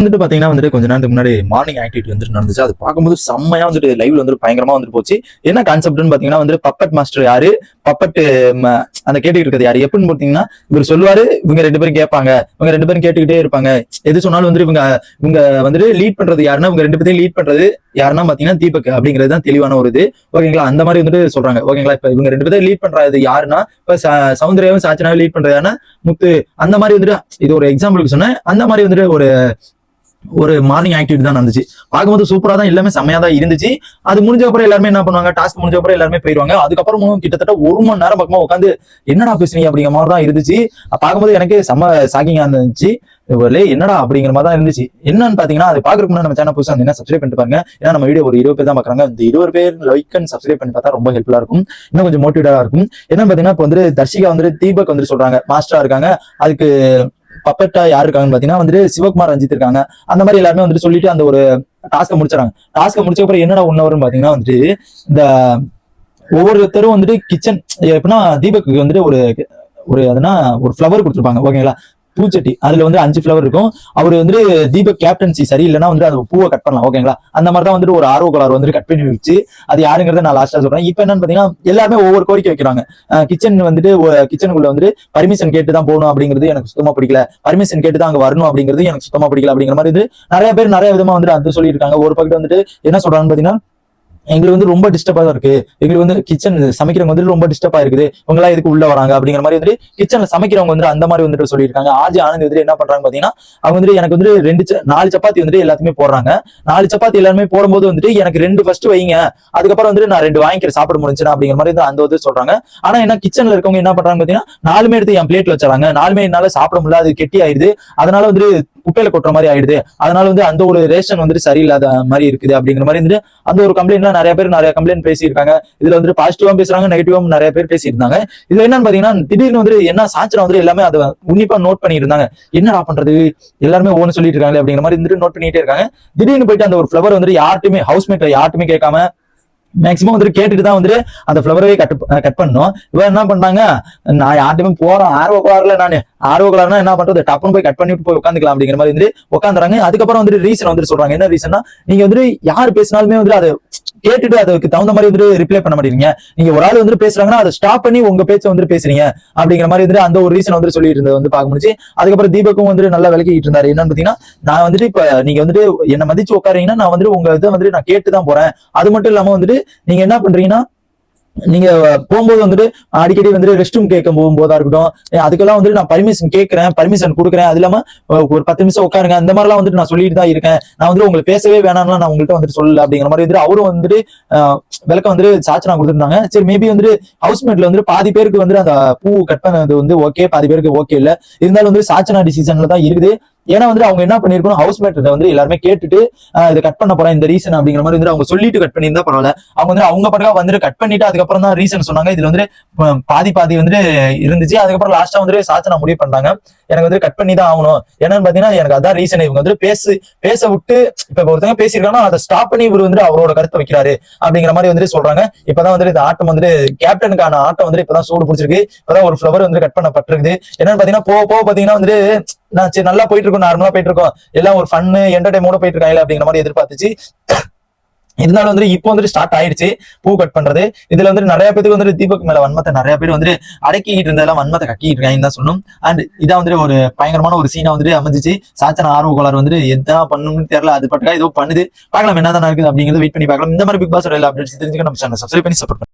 வந்துட்டு பாத்தீங்கன்னா வந்துட்டு கொஞ்ச நேரத்துக்கு முன்னாடி மார்னிங் ஆக்டிவிட்டி வந்துட்டு நடந்துச்சு. அது பார்க்கும்போது செம்மையா வந்துட்டு லைவ்ல வந்துட்டு பயங்கரமா வந்துட்டு போச்சு. என்ன கான்செப்ட்னு பாத்தீங்கன்னா வந்து பப்பட் மாஸ்டர் யாரு? பப்பட் அந்த கேட்டுக்கிட்டு இருக்கிறது யாரு? எப்படின்னு பாத்தீங்கன்னா இவர் சொல்லுவாரு இவங்க ரெண்டு பேரும் கேட்பாங்க. இவங்க ரெண்டு பேரும் கேட்டுக்கிட்டே இருப்பாங்க. எது சொன்னாலும் வந்துட்டு இவங்க இவங்க வந்துட்டு லீட் பண்றது யாருன்னா இவங்க ரெண்டு பேரையும் லீட் பண்றது யாருன்னா பாத்தீங்கன்னா தீபக் அப்படிங்கிறது தான் தெளிவான ஒரு இது. ஓகேங்களா? அந்த மாதிரி வந்துட்டு சொல்றாங்க. ஓகேங்களா? இப்ப இவங்க ரெண்டு பேரும் லீட் பண்றது யாருன்னா இப்ப ச- சௌந்தர்யாவும் சாச்சனாவும் லீட் பண்றது முத்து. அந்த மாதிரி வந்துட்டு இது ஒரு எக்ஸாம்பிளுக்கு சொன்னேன். அந்த மாதிரி வந்துட்டு ஒரு ஒரு மார்னிங் ஆக்டிவிட்டி தான் நடந்துச்சு. பார்க்கும்போது சூப்பரா தான் எல்லாமே செம்மையா தான் இருந்துச்சு. அது முடிஞ்ச அப்புறம் எல்லாருமே என்ன பண்ணுவாங்க? டாஸ்க் முடிஞ்ச அப்புறம் எல்லாருமே போயிருவாங்க. அதுக்கப்புறமும் கிட்டத்தட்ட ஒரு மணி நேரம் பக்கமா உட்காந்து என்னடா பேசுறீங்க அப்படிங்கிற மாதிரி தான் இருந்துச்சு. பார்க்கும்போது எனக்கு செம்ம ஷாக்கிங்கா இருந்துச்சு. இவர்களே என்னடா? அப்படிங்கிற மாதிரி தான் இருந்துச்சு. என்னன்னு பாத்தீங்கன்னா அது பாக்குறதுக்கு முன்னாடி நம்ம சேனல் புதுசா என்ன சப்ஸ்கிரைப் பண்ணிட்டு பாருங்க. ஏன்னா நம்ம வீடியோ ஒரு இருபது பேர் தான் பாக்குறாங்க இந்த இருபது பேர் லைக் அண்ட் சப்ஸ்கிரைப் பண்ணி பார்த்தா ரொம்ப ஹெல்ப்ஃபுல்லா இருக்கும். இன்னும் கொஞ்சம் மோட்டிவேட்டா இருக்கும். என்னன்னு பாத்தீங்கன்னா இப்போ வந்து தர்ஷிகா வந்து தீபக் வந்து சொல்றாங்க. மாஸ்டரா இருக்காங்க. அதுக்கு பப்பட்டா யாரு இருக்காங்கன்னு பாத்தீங்கன்னா வந்துட்டு சிவகுமார் ரஞ்சித் இருக்காங்க. அந்த மாதிரி எல்லாருமே வந்துட்டு சொல்லிட்டு அந்த ஒரு டாஸ்க்கை முடிச்சிடறாங்க டாஸ்க்கை முடிச்ச அப்புறம் என்னடா ஒன்னு பாத்தீங்கன்னா வந்துட்டு இந்த ஒவ்வொருத்தரும் வந்துட்டு கிச்சன் எப்படின்னா தீபக்கு வந்துட்டு ஒரு ஒரு அதுனா ஒரு ஃப்ளவர் கொடுத்துருப்பாங்க. ஓகேங்களா பூச்சட்டி அதுல வந்து அஞ்சு ஃப்ளவர் இருக்கும். அவர் வந்துட்டு தீபக் கேப்டன்சி சரியில்லைன்னா வந்து அது பூவை கட் பண்ணலாம் ஓகேங்களா அந்த மாதிரி தான் வந்துட்டு ஒரு ஆர்வ கலர் வந்து கட் பண்ணி வச்சு அது யாருங்கிறத நான் லாஸ்டா சொல்றேன். இப்போ என்னன்னு பாத்தீங்கன்னா எல்லாருமே ஒவ்வொரு கோரிக்கை வைக்கிறாங்க. கிச்சன் வந்துட்டு கிச்சனுக்குள்ள வந்துட்டு பர்மிஷன் கேட்டு தான் போகணும் அப்படிங்கிறது எனக்கு சுத்தமா பிடிக்கல. பர்மிஷன் கேட்டு தான் அங்க வரணும் அப்படிங்கிறது எனக்கு சுத்தமா பிடிக்கல அப்படிங்கிற மாதிரி நிறைய பேர் நிறைய விதமா வந்துட்டு அது சொல்லியிருக்காங்க. ஒரு பக்கத்து வந்துட்டு என்ன சொல்றாங்கன்னு பாத்தீங்கன்னா எங்களுக்கு வந்து ரொம்ப டிஸ்டர்பாக தான் இருக்கு. எங்களுக்கு வந்து கிச்சன் சமைக்கிறவங்க வந்து ரொம்ப டிஸ்டர்பாக இருக்குது. இவங்க இதுக்கு உள்ள வராங்க? அப்படிங்கிற மாதிரி வந்துட்டு கிச்சன்ல சமைக்கிறவங்க வந்து அந்த மாதிரி வந்துட்டு சொல்லியிருக்காங்க. ஆஜி ஆனந்த் வந்துட்டு என்ன பண்றாங்க பாத்தீங்கன்னா அவங்க வந்துட்டு எனக்கு வந்து ரெண்டு ச- நாலு சப்பாத்தி வந்துட்டு எல்லாத்துமே போடுறாங்க. நாலு சப்பாத்தி எல்லாருமே போடும்போது வந்துட்டு எனக்கு ரெண்டு ஃபர்ஸ்ட் வைங்க. அதுக்கப்புறம் வந்துட்டு நான் ரெண்டு வாங்கிக்கிறேன் சாப்பிட முடிஞ்சுனா அப்படிங்கிற மாதிரி அந்த வந்து சொல்றாங்க. ஆனா என்ன கிச்சன்ல இருக்கவங்க என்ன பண்றாங்க பாத்தீங்கன்னா நாலுமே எடுத்து என் பிளேட்ல வச்சாங்க நாலுமே என்னால சாப்பிட முடியல அது கெட்டி ஆயிடுது அதனால வந்துட்டு குப்பையில கொட்டுற மாதிரி ஆயிடுது. அதனால வந்து அந்த ஒரு ரேஷன் வந்துட்டு சரியில்லாத மாதிரி இருக்குது அப்படிங்கிற மாதிரி வந்துட்டு அந்த ஒரு கம்ப்ளைண்ட்லாம் நிறைய பேர் நிறைய கம்ப்ளைண்ட் பேசியிருக்காங்க. இதுல வந்துட்டு பாசிட்டிவா பேசுறாங்க நெகட்டிவா நிறைய பேர் பேசியிருந்தாங்க. இதுல என்னன்னு பாத்தீங்கன்னா திடீர்னு வந்து என்ன சாச்சரம் வந்து எல்லாமே அதை உன்னிப்பா நோட் பண்ணிட்டு இருந்தாங்க என்னடா பண்றது? எல்லாருமே ஒன்னு சொல்லிட்டு இருக்காங்க அப்படிங்கிற மாதிரி வந்துட்டு நோட் பண்ணிட்டே இருக்காங்க. திடீர்னு போயிட்டு அந்த ஒரு ஃபிளவர் வந்துட்டு யார்ட்டுமே ஹவுஸ்மேட்ல யார்ட்டுமே கேட்காம மேக்ஸிமம் வந்துட்டு கேட்டுட்டு தான் வந்துட்டு அந்த ஃபிளவரவே கட் கட் பண்ணும் இவன் என்ன பண்ணாங்க நான் யார்ட்டுமே போறேன் ஆர்வ கலர்ல நான். ஆர்வ கலர்னா என்ன பண்றது? டப்புன்னு போய் கட் பண்ணிட்டு போய் உட்காந்துக்கலாம் அப்படிங்கிற மாதிரி வந்து உட்காந்துறாங்க அதுக்கப்புறம் வந்துட்டு ரீசன் வந்துட்டு சொல்றாங்க. என்ன ரீசன்னா நீங்க வந்துட்டு யார் பேசினாலுமே வந்துட்டு அது கேட்டுட்டு அதுக்கு தகுந்த மாதிரி வந்துட்டு ரிப்ளை பண்ண மாட்டேங்கிறீங்க. நீங்க ஒரு ஆள் வந்து பேசுறாங்கன்னா அதை ஸ்டாப் பண்ணி உங்க பேச்சை வந்து பேசுறீங்க. அப்படிங்கிற மாதிரி வந்துட்டு அந்த ஒரு ரீசன் வந்து சொல்லிட்டு இருந்தது வந்து பார்க்க முடிஞ்சு அதுக்கப்புறம் தீபக்கும் வந்துட்டு நல்லா விளக்கிட்டு இருந்தாரு. என்னன்னு பாத்தீங்கன்னா நான் வந்துட்டு இப்ப நீங்க வந்துட்டு என்ன மதிச்சு உட்காரீங்கன்னா நான் வந்துட்டு உங்க இதை வந்துட்டு நான் கேட்டு தான் போறேன். அது மட்டும் இல்லாம வந்துட்டு நீங்க என்ன பண்றீங்கன்னா நீங்க போகும்போது வந்துட்டு அடிக்கடி வந்துட்டு ரெஸ்ட் ரூம் கேட்க போகும்போதா இருக்கட்டும். அதுக்கெல்லாம் வந்துட்டு நான் பர்மிஷன் கேட்கறேன் பர்மிஷன் கொடுக்குறேன். அது இல்லாம ஒரு பத்து நிமிஷம் உட்காருங்க. அந்த மாதிரிலாம் வந்துட்டு நான் சொல்லிட்டு தான் இருக்கேன். நான் வந்துட்டு உங்களுக்கு பேசவே வேணாம்னு நான் உங்கள்கிட்ட வந்துட்டு சொல்லல அப்படிங்கிற மாதிரி வந்துட்டு அவரும் வந்துட்டு விளக்கம் வந்துட்டு சாச்சனா கொடுத்துருந்தாங்க. சரி மேபி வந்துட்டு ஹவுஸ்மேட்ல வந்துட்டு பாதி பேருக்கு வந்துட்டு அந்த பூ கட் பண்ணது வந்து ஓகே பாதி பேருக்கு ஓகே இல்ல. இருந்தாலும் வந்து சாச்சனா டிசிஷன்ல தான் இருக்குது. ஏன்னா வந்து அவங்க என்ன பண்ணிருக்கணும்? ஹவுஸ்மேட் வந்து எல்லாருமே கேட்டுட்டு இதை கட் பண்ண போறேன். இந்த ரீசன் அப்படிங்கிற மாதிரி வந்து அவங்க சொல்லிட்டு கட் பண்ணியிருந்தா பரவாயில்ல. அவங்க வந்து அவங்க படகா வந்துட்டு கட் பண்ணிட்டு அதுக்கப்புறம் தான் ரீசன் சொன்னாங்க. இதுல வந்து பாதி பாதி வந்து இருந்துச்சு. அதுக்கப்புறம் லாஸ்டா வந்துட்டு சாச்சனா முடிவு பண்ணாங்க எனக்கு வந்து கட் பண்ணி தான் ஆகணும். என்னன்னு பாத்தீங்கன்னா எனக்கு அதான் ரீசன் இவங்க வந்து பேசு பேச விட்டு இப்ப ஒருத்தங்க பேசியிருக்காங்கன்னா அதை ஸ்டாப் பண்ணி இவர் வந்து அவரோட கருத்தை வைக்கிறாரு அப்படிங்கிற மாதிரி வந்துட்டு சொல்றாங்க. இப்பதான் வந்துட்டு இந்த ஆட்டம் வந்துட்டு கேப்டனுக்கான ஆட்டம் வந்து இப்பதான் சூடு பிடிச்சிருக்கு. இப்பதான் ஒரு ஃபிளவர் வந்து கட் பண்ணப்பட்டிருக்குது. என்னன்னு பாத்தீங்கன்னா போக போக பாத்தீங்கன்னா வந்துட்டு நான் சரி நல்லா போயிட்டு இருக்கோம் நார்மலா போயிட்டு இருக்கோம் எல்லாம் ஒரு ஃபன்னு என்டர்டைமோட போயிட்டு இருக்காங்க அப்படிங்கிற மாதிரி எதிர்பார்த்துச்சு. இருந்தாலும் வந்துட்டு இப்போ வந்துட்டு ஸ்டார்ட் ஆயிடுச்சு பூ கட் பண்றது. இதுல வந்து நிறைய பேருக்கு வந்துட்டு தீபக் மேல வன்மத்தை நிறைய பேர் வந்துட்டு அடக்கிக்கிட்டு இருந்ததெல்லாம் வன்மத்தை கக்கிட்டு இருக்காங்கன்னு தான் சொன்னோம் அண்ட் இதான் வந்துட்டு ஒரு பயங்கரமான ஒரு சீனா வந்துட்டு அமைஞ்சிச்சு. சாச்சன ஆர்வ கோளாறு வந்துட்டு எதா பண்ணணும்னு தெரியல. அது பட்டுக்கா ஏதோ பண்ணுது. பார்க்கலாம் என்னதான் இருக்குது அப்படிங்கிறத வெயிட் பண்ணி பார்க்கலாம். இந்த மாதிரி பிக் பாஸ் எல்லா அப்டேட்ஸ் தெரிஞ்சுக்க நம்ம சேனல் சப்ஸ்கிரைப் பண்ணி சப்போர்ட்